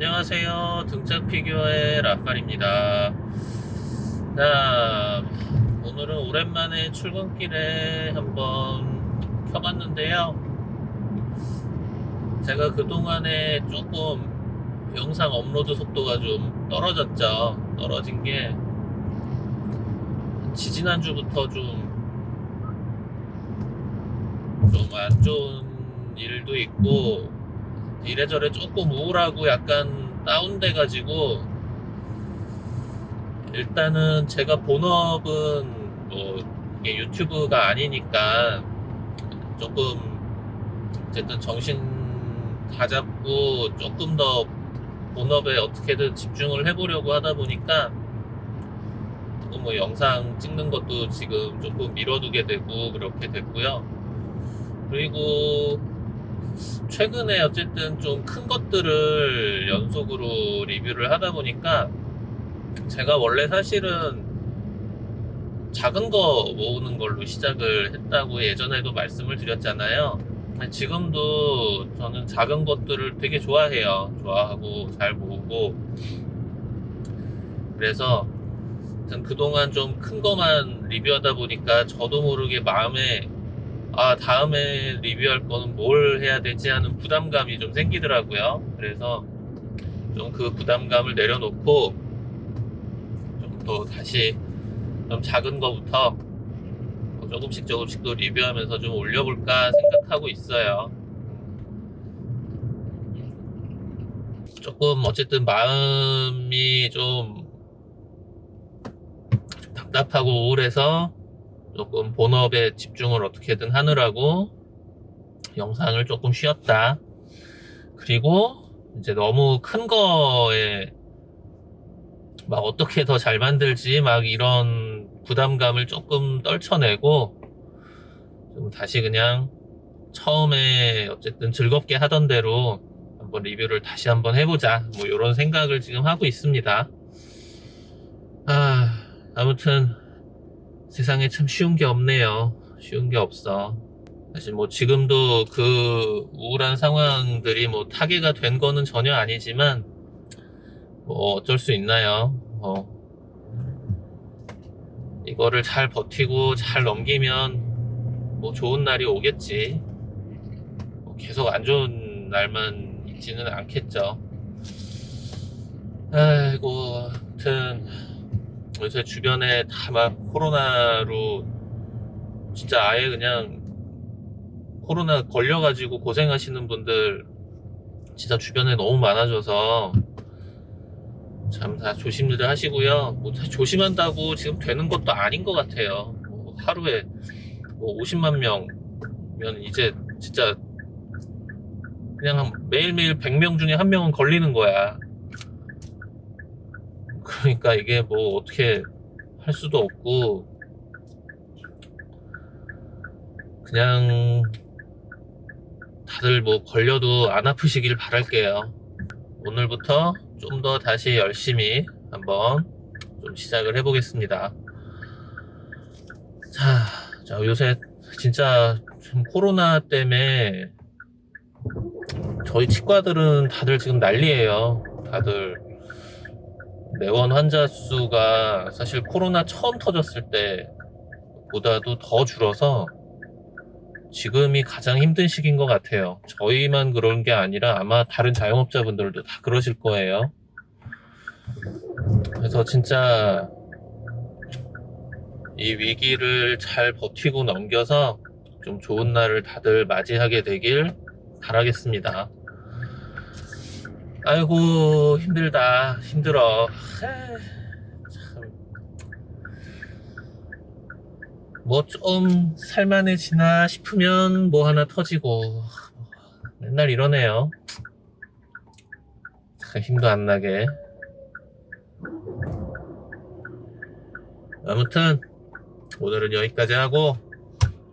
안녕하세요. 등짝 피규어의 라팔입니다. 자, 오늘은 오랜만에 출근길에 한번 켜봤는데요. 제가 그동안에 조금 영상 업로드 속도가 좀 떨어졌죠. 떨어진 게 지지난주부터 좀 좀 안 좋은 일도 있고 이래저래 조금 우울하고 약간 다운돼가지고 일단은 제가 본업은 뭐 이게 유튜브가 아니니까 조금 어쨌든 정신 다 잡고 조금 더 본업에 어떻게든 집중을 해보려고 하다 보니까 뭐 영상 찍는 것도 지금 조금 미뤄두게 되고 그렇게 됐고요. 그리고 최근에 어쨌든 좀 큰 것들을 연속으로 리뷰를 하다 보니까 제가 원래 사실은 작은 거 모으는 걸로 시작을 했다고 예전에도 말씀을 드렸잖아요. 지금도 저는 작은 것들을 되게 좋아해요. 좋아하고 잘 모으고. 그래서 그동안 좀 큰 거만 리뷰하다 보니까 저도 모르게 마음에 아, 다음에 리뷰할 거는 뭘 해야 되지 하는 부담감이 좀 생기더라고요. 그래서 좀 그 부담감을 내려놓고 좀 또 다시 좀 작은 거부터 뭐 조금씩 조금씩 또 리뷰하면서 좀 올려볼까 생각하고 있어요. 조금 어쨌든 마음이 좀 답답하고 우울해서 조금 본업에 집중을 어떻게든 하느라고 영상을 조금 쉬었다. 그리고 이제 너무 큰 거에 막 어떻게 더 잘 만들지 막 이런 부담감을 조금 떨쳐내고 좀 다시 그냥 처음에 어쨌든 즐겁게 하던 대로 한번 리뷰를 다시 한번 해보자 뭐 이런 생각을 지금 하고 있습니다. 아 아무튼 세상에 참 쉬운 게 없네요. 쉬운 게 없어. 사실 뭐 지금도 그 우울한 상황들이 뭐 타개가 된 거는 전혀 아니지만 뭐 어쩔 수 있나요? 어. 이거를 잘 버티고 잘 넘기면 뭐 좋은 날이 오겠지. 뭐 계속 안 좋은 날만 있지는 않겠죠. 아이고, 아무튼 요새 주변에 다 막 코로나로 진짜 아예 그냥 코로나 걸려가지고 고생하시는 분들 진짜 주변에 너무 많아져서 참 다 조심들 하시고요. 뭐 다 조심한다고 지금 되는 것도 아닌 것 같아요. 뭐 하루에 뭐 50만 명면 이제 진짜 그냥 한 매일매일 100명 중에 한 명은 걸리는 거야. 그러니까 이게 뭐 어떻게 할 수도 없고 그냥 다들 뭐 걸려도 안 아프시길 바랄게요. 오늘부터 좀 더 다시 열심히 한번 좀 시작을 해보겠습니다. 자, 자 요새 진짜 좀 코로나 때문에 저희 치과들은 다들 지금 난리예요. 다들 내원 환자 수가 사실 코로나 처음 터졌을 때보다도 더 줄어서 지금이 가장 힘든 시기인 것 같아요. 저희만 그런 게 아니라 아마 다른 자영업자분들도 다 그러실 거예요. 그래서 진짜 이 위기를 잘 버티고 넘겨서 좀 좋은 날을 다들 맞이하게 되길 바라겠습니다. 아이고 힘들다. 힘들어. 뭐 좀 살만해지나 싶으면 뭐 하나 터지고. 맨날 이러네요. 참 힘도 안 나게. 아무튼 오늘은 여기까지 하고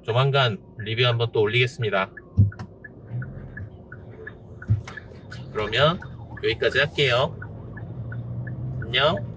조만간 리뷰 한번 또 올리겠습니다. 그러면 여기까지 할게요. 안녕.